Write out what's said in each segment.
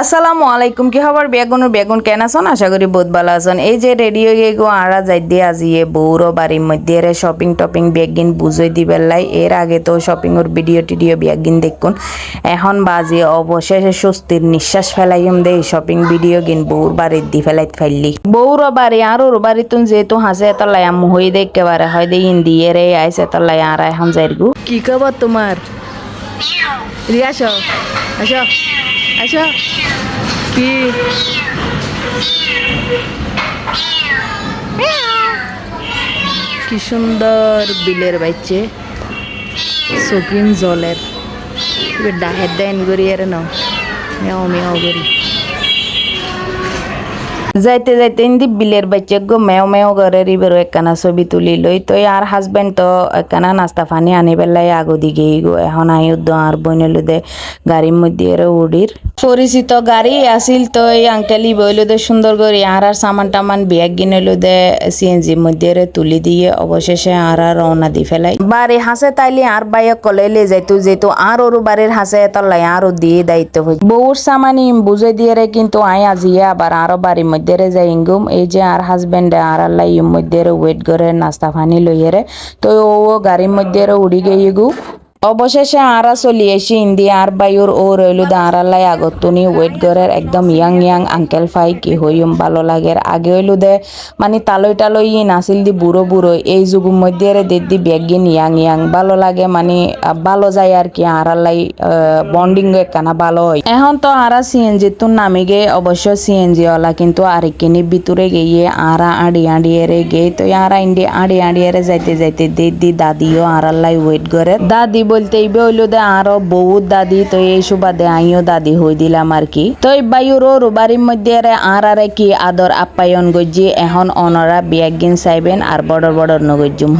আসসালামু আলাইকুম, কি খবর? বেগুনের বেগুন কেন আছেন? আশা করি বহুত ভালো আছেন। এই যে রেডি হয়ে গো আরা যাই দিয়ে আজিয়ে বউর বাড়ির মধ্যে রে শপিং টপিং বেগিন বুঝই দিবেন লাই। এর আগে তো শপিং এর ভিডিও টিডিও বেগিন দেখুন। এখন বাজে অবশেষে স্বস্তির নিঃশ্বাস ফেলাইম দে শপিং ভিডিও গিন বউর বাড়ির দি ফেলাইত ফেললি। বউর বাড়ি আর ওর বাড়ি তুন যেহেতু হাসে এত আম্মু হই দেখতে পারে হয় দে ইন্দি রে আইসে এত লাই, আর এখন যাই গু কি খবর তোমার? রিয়া আসো আসো আসো। কি? কি সুন্দর বিলের বাইচে সকিন জলের। ডাহের দেন করি আর ন মেও মেও করি যাইতে যাইতে ইন্দি বিলের বাচ্চা গো মেও মেও ঘরে রিবেরো একখানা ছবি তুলি লই। তো আর হাজবেন্ড তো একখানা নাস্তা পানি আনি পেলাই আগো দিকে এখন আই উদ্দ আর বইনে লুদে গাড়ির মধ্যে উড়ির। পরিচিত গাড়ি আসিল তো এই আঙ্কেলি বইলো দে সুন্দর করে আর আর সামান টামান বিয়াক গিনলু দে সিএনজির মধ্যে তুলি দিয়ে অবশেষে আর আর রওনা দি ফেলাই বাড়ি হাসে তাইলে আর বাইয়া কলেলে যাইতো যেহেতু আর ওর বাড়ির হাসে তলাই আরও দিয়ে দায়িত্ব হই বউর সামানি বুঝে দিয়ে রে কিন্তু আই আজিয়ে আবার আরও বাড়ির মধ্যে রে যাই ইঙ্গুম এই যে আর হাজবেন্ড আর আল্লাহ ইম মধ্যে ওয়েট করে নাস্তা পানি লইয়ে রে তো ও গাড়ির মধ্যে উড়ি গিয়ে গু অবশেষে আরা চলি এসে ইন্দি আর বাইর ও রইলু দা আড়ালাই আগত। তুনি ওয়েট গরের একদম ইয়াং ইয়াং আঙ্কেল ফাই কি হইম ভালো লাগে আগে হইলু দে মানে তালই টালই নাছিল দি বুড়ো বুড়ো এই যুগের মধ্যে রে দেখদি বেগিন ইয়াং ইয়াং। ভালো লাগে মানে ভালো যায় আর কি আড়ালাই বন্ডিং একখানা ভালো হয়। এখন তো আরা সিএনজি তো নামি গে অবশ্য সিএনজি ওলা কিন্তু আরেকখানি ভিতরে গিয়ে আরা আড়ি আড়িয়ে গে তো আরা ইন্ডি আড়ি আড়িয়ে যাইতে যাইতে দিদি দাদিও আড়ালাই ওয়েট করে দাদি বলতে ইবে হইল দে আরও বহুত দাদি তো এই সুবাদে আইও দাদি হই দিলাম আর কি তো ওর বাড়ির মধ্যে আর আরে কি আদর আপ্যায়ন গজ্জি এখন অনরা বিয়াগিন চাইবেন আর বড় বড় নগজ্জুম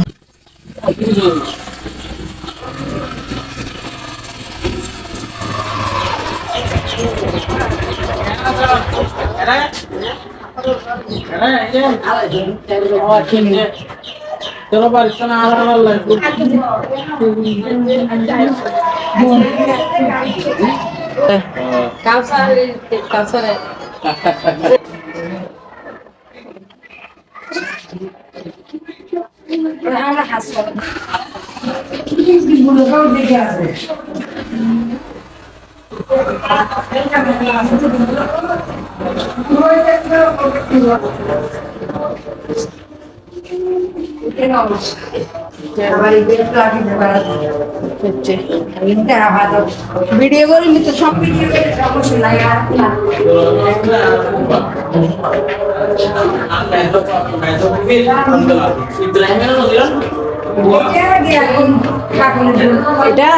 চলো পারিস না আর আমার লাগবে ভিডিও করিনি তো সব ভিডিও করে সমস্যা নাই আর কি না। এটা দিয়ে এখন কাকুনের জন্য। এটা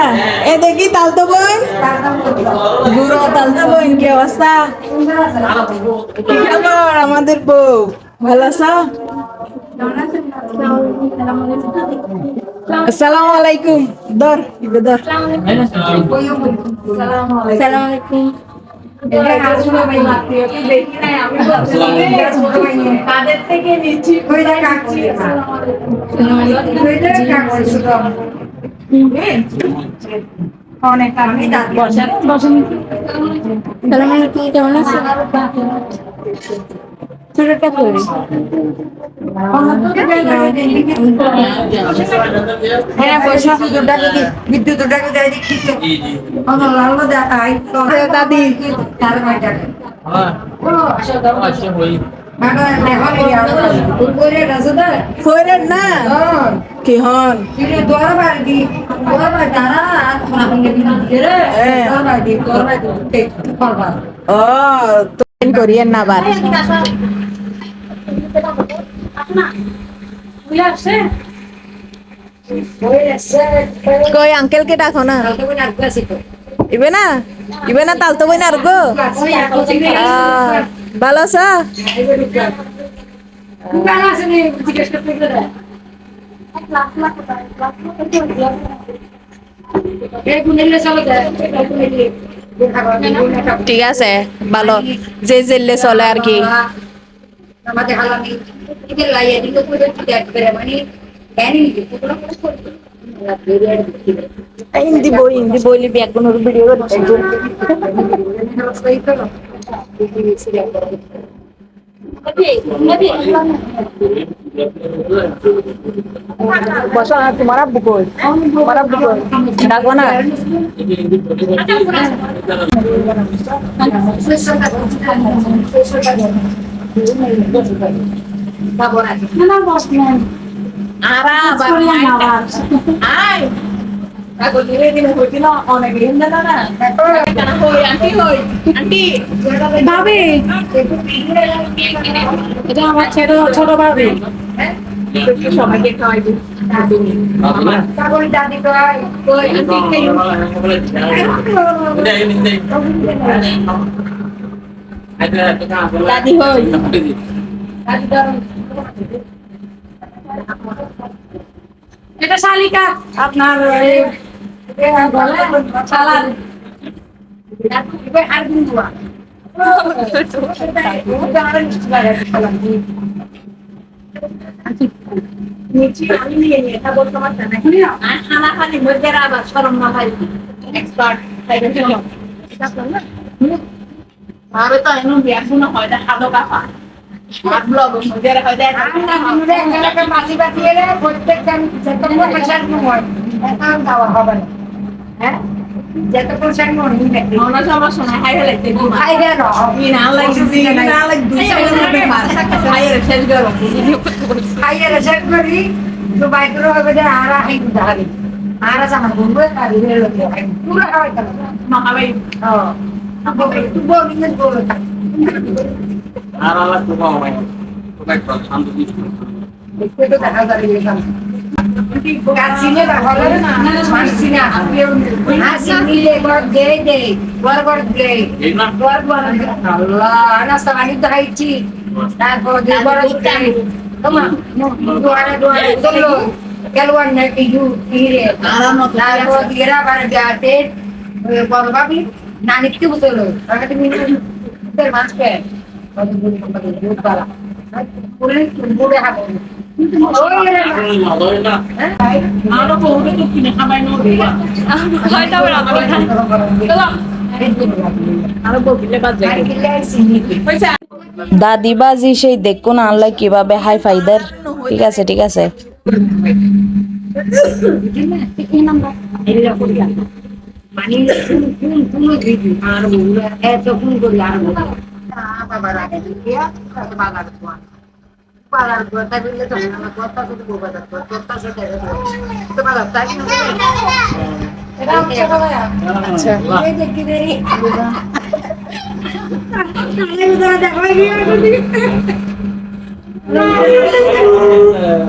এ দেখি তালতো বোন বুড়ো তালতো বোন কি অবস্থা কি খবর আমাদের বউ ভালো আছো আসসালামু আলাইকুম। দর দর সালাম আলাইকুম। তাদের থেকে নিচ্ছি অনেক আমি বসেন বসেন। কেমন আছেন? ছোটটা করি হ্যাঁ পয়সা দুটাকে বিদ্যুৎ দুটাকে দেয় দেখি দাদি। তার না? কি হন? দোয়ার বাড়ি বাড়ি দাঁড়া বাড়ি বাড়ি ও তো করিয়েন না বার কই আঙ্কেল কে ডাকো না ইবে না ইবে না তালতো বই না আর গো আহ, ভালো আছো ঠিক আছে ভালো যে জেললে চলে আর কি আমাদের হালামি এদের লাইয়া দিল করে দেখ করে মানে জ্ঞানী হিন্দি বই হিন্দি ব্যাকরণের ভিডিও করতে বসো না তোমার আব্বু কই? তোমার আব্বু কই? ডাকবো না? আরা এটা আমার ছোট ছোট ভাবি সবাইকে খাওয়াই দিই দাদি হই এটা শালিকা। আপনার আমি নিয়ে নিয়ে এটা বলতে না খানা খালি মধ্যে আবার শরম না ভাই এক্সপার্ট আরে তো এমন ব্যাগুন হয় না খালো কাপা আর ব্লগ মধ্যে হয় দেখ। মাছি বাতিয়ে প্রত্যেকটা যতক্ষণ পেশার হয় এখন খাওয়া হবে না। হ্যাঁ? যতক্ষণ সেন মনে মনে সমস্যা হাই গেল না লাগছি না হাই শেষ করো। তো হবে হাই দাঁড়ি আরা সামান পুরো মহাবাই। না আর আল্লাহ তোমা হয় একটা শান্ত তো দেখা দাঁড়িয়ে কাছিনে হলে না। মানছি না হাসি মিলে গড় দে দে গড় গড় দে গড় গড় আল্লাহ। নাস্তা পানি তো তারপর দিয়ে গড় দে তোমা দোয়ারে দোয়ারে চলো কেলওয়ান না ইউ ইরে তারপর দিয়ে রাবার যাতে বড় বাবি তোর মাছ কত বালা। পুরে না। আমরা তো ওটা তো কিনে খাবাই নো দিবা হয়তো আবার আরও বকিলে বাদ যাই পয়সা দাদি বাজি সেই দেখুন আনলে কীভাবে হাই ফাইদার ঠিক আছে ঠিক আছে। মানে কোন কোন কোন আর বউরা এত কোন করি আর বউরা বাবা রাখে বাগার কোয়া বাগার কোয়া তাই বললে তো কথা শুধু কথা তো বাগার তাই আমার আচ্ছা এই দেখি রে কালে উদা দেখা গিয়া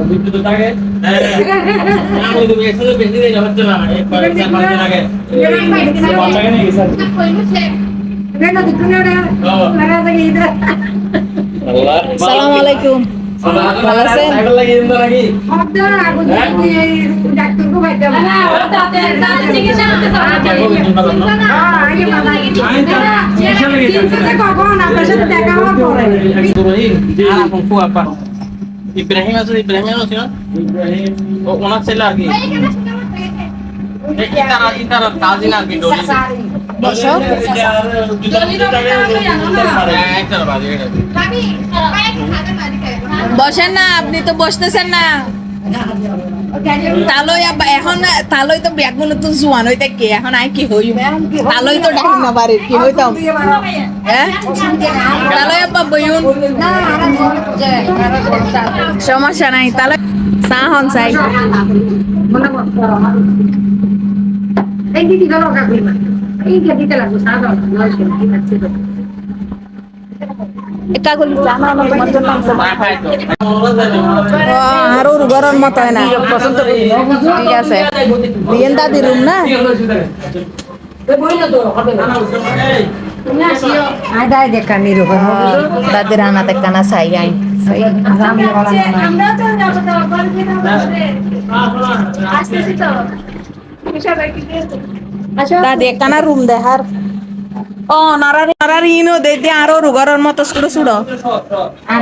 বিদ্যুৎ থাকে আমি তো বেশি বেশি দিন হচ্ছে না এক চার পাঁচ দিন আগে লাগা ভালো তো নাকি অর্ধেক আগুন দিয়ে ডাক্তার কো ভাইতে না চিকিৎসা করতে হ্যাঁ আগে মাথা কখন আপনার সাথে দেখা হওয়ার পরে ইব্রাহিম আর এখন ফু আপা ইব্রাহিম আছে ইব্রাহিম আছে না ইব্রাহিম ও ওনার ছেলে আর কি ইতারা ইতারা কাজিন আর কি ডলি বসো বসেন না, আপনি তো বসতেছেন না। তালই এখন তালই তো ব্যাগুলো তো জোয়ান হইতে কে? এখন আই কি হই তালই তো না কি হইতাম তালই আব্বা সমস্যা নাই তাহলে সাহন চাই। মনে মত করো এই দিদি গেল এই সাদা নয় সে কি আছে তো কাগুলি আমার মতন আর ওর ঘরের মতো হয় না। পছন্দ ঠিক আছে। বিয়েন দাদি রুম না? আয় দাই দেখা আই না সবাই কি দাদি একখানা রুম দেখার। ও নারারি নারারি ইনো দে দিয়ে আরও রুগরের মতো সুড়ো আর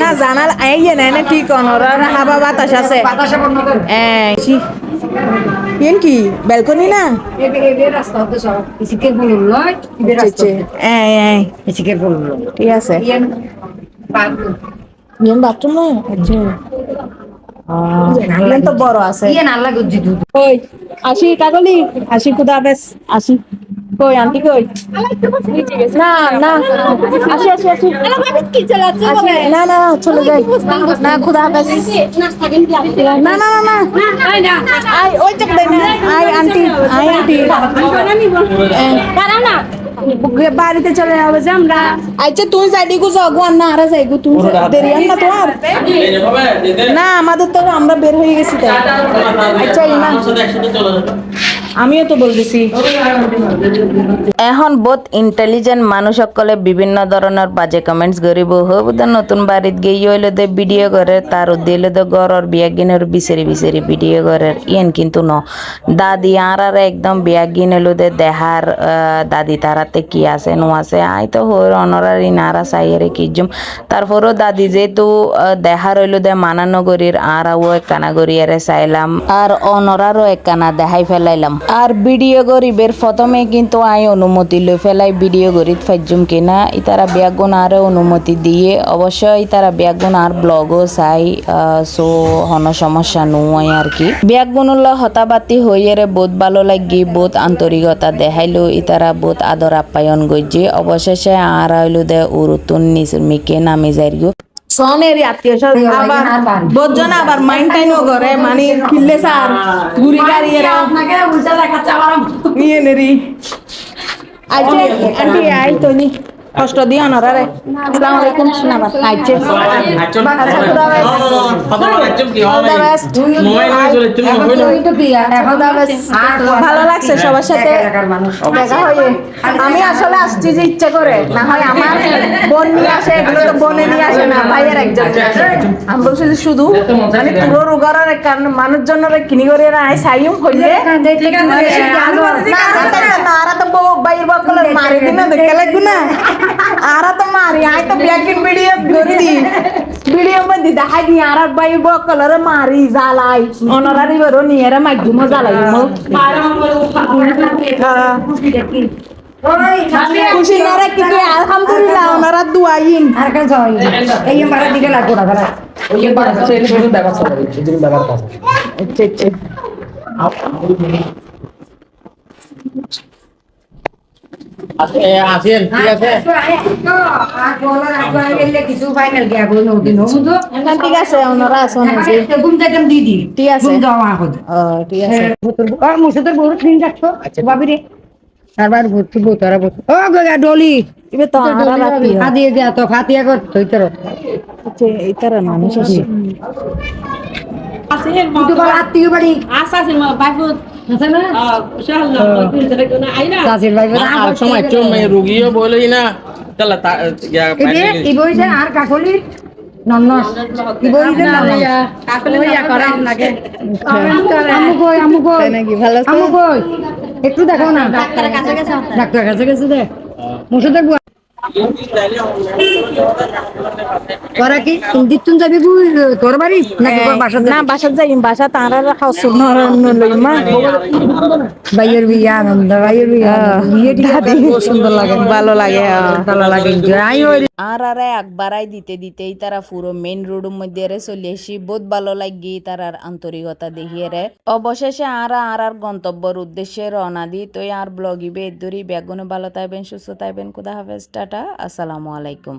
না, জানাল এই ঠিক অনর হাবা বাতাস আছে। বাতাসে কি? ব্যালকনি না? ইসিকের বলুন ঠিক আছে। বাথরুম না? আচ্ছা। তো বড় আছে। গজ্জি দুধ। কই? আসি কাকলি? আসি খুদা হাফেজ। আসি। কই আন্টি কই? না না। আসি আসি না না চলে যাই। না খুদা হাফেজ। না না না না। আই ওই চেক দেই না। আই আন্টি। আই আন্টি। এ, বাড়িতে চলে যাব যে আমরা আচ্ছা তুই যাইডি গো জগওয়ান না আরে যাইগো তুই দেরি আর না তোমার এই যে বাবা, দিতে। না আমাদের তো আমরা বের হয়ে গেছি তাই আচ্ছা ইমান আমিও তো বলতেছি। এখন বহুত ইন্টেলিজেন্ট মানুষ সকলে বিভিন্ন ধরনের বাজে কমেন্টস করিব হবুদ নতুন বাড়িত গিয়ে হইলে দে ভিডিও করে তার দিলে তো গরর বিয়া গিনের বিচারি বিচারি ভিডিও করে ইয়েন কিন্তু ন। দাদি আর আর একদম বিয়া গিন হইল দে দেহার দাদি তারাতে কি আছে, নো আছে। আই তো হর অনরারি নারা সাইয়ারে কি জুম। তারপরও দাদি যেহেতু দেহার হইল দে মানানগরীর, আর আও একখানা গড়িয়ারে চাইলাম। আর অনরারও একখানা দেখাই ফেলাইলাম। আর ভিডিও গরিবের প্রথমে কিন্তু আই অনুমতি লই ফেলাই, ভিডিও গরিত ফাইজুম কিনা, ইতারা ব্যাগুন আর অনুমতি দিয়ে। অবশ্য ইতারা ব্যাগুন আর ব্লগও চাই সো হন সমস্যা নয় আর কি। ব্যাগুনুল্লা হতাবাতি হইয়েরে বহুত ভালো লাগি বহুত আন্তরিকতা দেখাইলো, ইতারা বহুত আদর আপ্যায়ন গজ্জি অবশেষে আর হইল দে উরুতুন নিসমিকে নামি যাইগো সনের আত্মীয় স্বজন আবার বহুজন আবার মাইন্ড টাইনও করে মানে কিল্লে সার গুড়ি গাড়ি এরা নিয়ে নেরি আইছে আন্টি আই তো নি কষ্ট দিও না রে আসসালামু আলাইকুম শোনাবা আইছে আচ্ছা, হয়। ভালো লাগছে সবার সাথে? দেখা হয়ে? আমি আসলে আসছি যে ইচ্ছা করে। না হয় আমার বোন নিয়ে আসে এগুলো তো বোনে নিয়ে আসে না ভাইয়ের একজন। আমি বলছি যে শুধু মানে পুরো রোগার কারণ মানুষ জন্য কিনি করে না আই সাইম হইলে। না, আরা তো বাইর বকলে মারি দিন দেখে লাগু না। আরা তো মারি আই তো ব্যাকিন ভিডিও করে মধ্যে দেখাই দি আরা বাইর বকলে মারি জ্বালাই অনরারি বেরো নিয়ে রে মাইজুম জ্বালাই মো খুশি না রে কিন্তু আলহামদুলিল্লাহ ওনারা দুয়াইন আর কেন সবাই এই মারা দিকে লাগবো না দাঁড়া আচ্ছা আচ্ছা এ, আসেন, ঠিক আছে? কিছু ফাইনাল গিয়া বই নদিন বুঝো ঠিক আছে ওনারা আসুন ঘুম যাইতাম দিদি ঠিক আছে। যাওয়া এখন ঠিক আছে। মুর্শিদের বড় ক্লিন রাখছো বাবি রে তারবার ভর্তি বউ বসে ও গগা ডলি এবার তো খাদিয়ে দেয়া তো খাতিয়া কর তুই তোর। হচ্ছে এই তারা মানুষ আছে। আত্মীয় বাড়ি আছে না চাষির ভাই আর সময় একটু রুগীও বলেই না। তাহলে তা- এবে কি বইছে আর কাকলি? নন্নস। কি বইছে না কাকলি ইয়া করে লাগে আমু কই? আমু কই ভালো আমু কই? একটু দেখো না। ডাক্তারের কাছে গেছে? ডাক্তারের কাছে গেছে দে। বুয়া কি দিতুন যাবি তোর বাড়ি নাকি বাসা না বাসাত যাই বাসা তারা খাওয়া শুন মা। ভাইয়ের বিয়া আনন্দ ভাইয়ের বিয়ে সুন্দর লাগে। ভালো লাগে ভালো লাগে যাই আর আরে একবারাই দিতে দিতেই তারা পুরো মেইন রোডের মধ্যে রে চলে আসি। বহুত ভালো লাগি তারার আন্তরিকতা দেখিয়ে রে। অবশেষে আর আর আর গন্তব্যর উদ্দেশ্যে রওনা দি তো আর ব্লগিবে এদুরি ব্যাগুনে ভালো থাকবেন সুস্থ থাকবেন খুদা হাফেজ টাটা আসসালামু আলাইকুম।